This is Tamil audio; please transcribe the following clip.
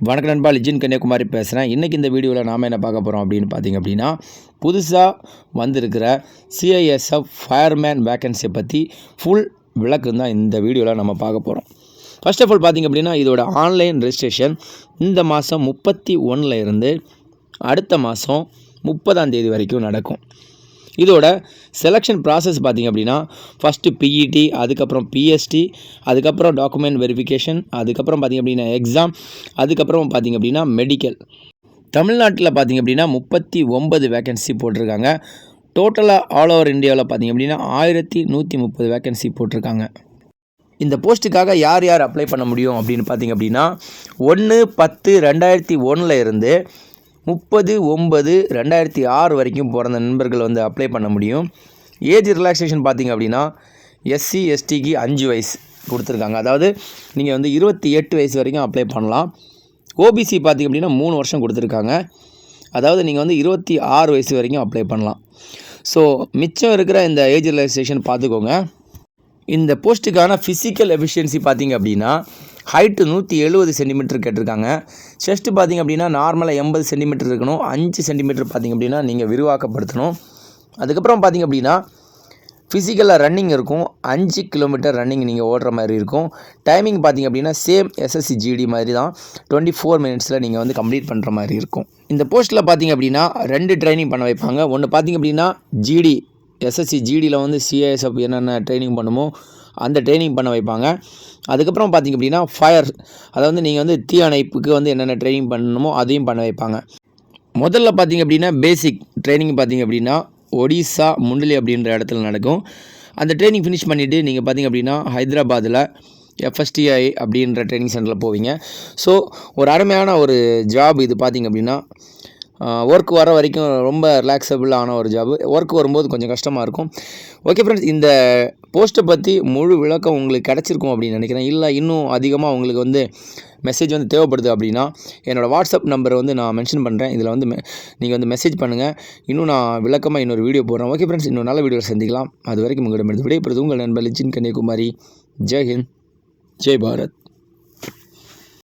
வணக்க நண்பா லிஜின் கன்னியாகுமரி பேசுகிறேன் இன்றைக்கி இந்த வீடியோவில் நாம் என்ன பார்க்க போகிறோம் அப்படின்னு பார்த்தீங்க அப்படின்னா புதுசாக வந்திருக்கிற சிஐஎஸ்எஃப் ஃபயர்மேன் வேக்கன்சியை பற்றி ஃபுல் விளக்கம் தான் இந்த வீடியோவில் நம்ம பார்க்க போகிறோம் ஃபர்ஸ்ட் ஆஃப் ஆல் பார்த்தீங்க அப்படின்னா இதோட ஆன்லைன் ரெஜிஸ்ட்ரேஷன் இந்த மாதம் முப்பத்தி ஒன்றில் இருந்து அடுத்த மாதம் முப்பதாம் தேதி வரைக்கும் நடக்கும். இதோட செலெக்ஷன் ப்ராசஸ் பார்த்திங்க அப்படின்னா ஃபஸ்ட்டு பிஇடி அதுக்கப்புறம் பிஎஸ்டி அதுக்கப்புறம் டாக்குமெண்ட் வெரிஃபிகேஷன் அதுக்கப்புறம் பார்த்திங்க அப்படின்னா எக்ஸாம் அதுக்கப்புறம் பார்த்திங்க அப்படின்னா மெடிக்கல் தமிழ்நாட்டில் பார்த்திங்க அப்படின்னா முப்பத்தி ஒன்பது வேக்கன்சி போட்டிருக்காங்க. டோட்டலாக ஆல் ஓவர் இந்தியாவில் பார்த்திங்க அப்படின்னா ஆயிரத்தி நூற்றி முப்பது வேக்கன்சி போட்டிருக்காங்க. இந்த போஸ்ட்டுக்காக யார் யார் அப்ளை பண்ண முடியும் அப்படின்னு பார்த்திங்க அப்படின்னா ஒன்று பத்து ரெண்டாயிரத்தி ஒன்றில் இருந்து முப்பது ஒம்பது ரெண்டாயிரத்தி ஆறு வரைக்கும் பிறந்த நண்பர்கள் வந்து அப்ளை பண்ண முடியும். ஏஜ் ரிலாக்ஸேஷன் பார்த்திங்க அப்படின்னா எஸ்சி எஸ்டிக்கு அஞ்சு வயசு கொடுத்துருக்காங்க. அதாவது நீங்கள் வந்து இருபத்தி எட்டு வயசு வரைக்கும் அப்ளை பண்ணலாம். ஓபிசி பார்த்திங்க அப்படின்னா மூணு வருஷம் கொடுத்துருக்காங்க. அதாவது நீங்கள் வந்து இருபத்தி ஆறு வயசு வரைக்கும் அப்ளை பண்ணலாம். ஸோ மிச்சம் இருக்கிற இந்த ஏஜ் ரிலாக்ஸேஷன் பார்த்துக்கோங்க. இந்த போஸ்ட்டுக்கான ஃபிசிக்கல் எஃபிஷியன்சி பார்த்தீங்க அப்படின்னா ஹைட்டு நூற்றி எழுபது சென்டிமீட்டர் கேட்டிருக்காங்க. செஸ்ட்டு பார்த்தீங்க அப்படின்னா நார்மலாக எண்பது சென்டிமீட்டர் இருக்கணும். அஞ்சு சென்டிமீட்டர் பார்த்தீங்க அப்படின்னா நீங்கள் விரிவாக்கப்படுத்தணும். அதுக்கப்புறம் பார்த்தீங்க அப்படின்னா ஃபிசிக்கலாக ரன்னிங் இருக்கும். அஞ்சு கிலோமீட்டர் ரன்னிங் நீங்கள் ஓடுற மாதிரி இருக்கும். டைமிங் பார்த்தீங்க அப்படின்னா சேம் எஸ்எஸ்சி ஜிடி மாதிரி தான். டுவெண்ட்டி ஃபோர் மினிட்ஸில் நீங்கள் வந்து கம்ப்ளீட் பண்ணுற மாதிரி இருக்கும். இந்த போஸ்ட்டில் பார்த்தீங்க அப்படின்னா ரெண்டு ட்ரைனிங் பண்ண வைப்பாங்க. ஒன்று பார்த்தீங்க அப்படின்னா ஜிடி எஸ்எஸ்சி ஜிடியில் வந்து சிஐஎஸ்எஃப் என்னென்ன ட்ரைனிங் பண்ணுமோ அந்த ட்ரைனிங் பண்ண வைப்பாங்க. அதுக்கப்புறம் பார்த்திங்க அப்படின்னா ஃபயர் அதாவது நீங்கள் வந்து தீ அணைப்புக்கு வந்து என்னென்ன ட்ரைனிங் பண்ணணுமோ அதையும் பண்ண வைப்பாங்க. முதல்ல பார்த்திங்க அப்படின்னா பேசிக் ட்ரைனிங் பார்த்திங்க அப்படின்னா ஒடிசா முண்டலி அப்படின்ற இடத்துல நடக்கும். அந்த ட்ரைனிங் ஃபினிஷ் பண்ணிவிட்டு நீங்கள் பார்த்திங்க அப்படின்னா ஹைதராபாத்தில் எஃப்எஸ்டிஐ அப்படின்ற ட்ரைனிங் சென்டரில் போவீங்க. ஸோ ஒரு அருமையான ஒரு ஜாப் இது பார்த்திங்க அப்படின்னா ஒர்க் வர வரைக்கும் ரொம்ப ரிலாக்ஸபிளான ஒரு ஜாப் ஒர்க் வரும்போது கொஞ்சம் கஷ்டமாக இருக்கும். ஓகே ஃப்ரெண்ட்ஸ் இந்த போஸ்ட்டை பற்றி முழு விளக்கம் உங்களுக்கு கிடச்சிருக்கும் அப்படின்னு நினைக்கிறேன். இல்லை இன்னும் அதிகமாக உங்களுக்கு வந்து மெசேஜ் வந்து தேவைப்படுது அப்படின்னா என்னோடய வாட்ஸ்அப் நம்பரை வந்து நான் மென்ஷன் பண்ணுறேன் இதில் வந்து நீங்கள் வந்து மெசேஜ் பண்ணுங்கள் இன்னும் நான் விளக்கமாக இன்னொரு வீடியோ போடுறேன். ஓகே ஃப்ரெண்ட்ஸ் இன்னும் நல்ல வீடியோ சந்திக்கலாம். அது வரைக்கும் உங்களிடம் விடைபெறுது உங்கள் நண்பர் லிச்சின் கன்னியாகுமரி. ஜெய் ஹிந்த். ஜெய் பாரத்.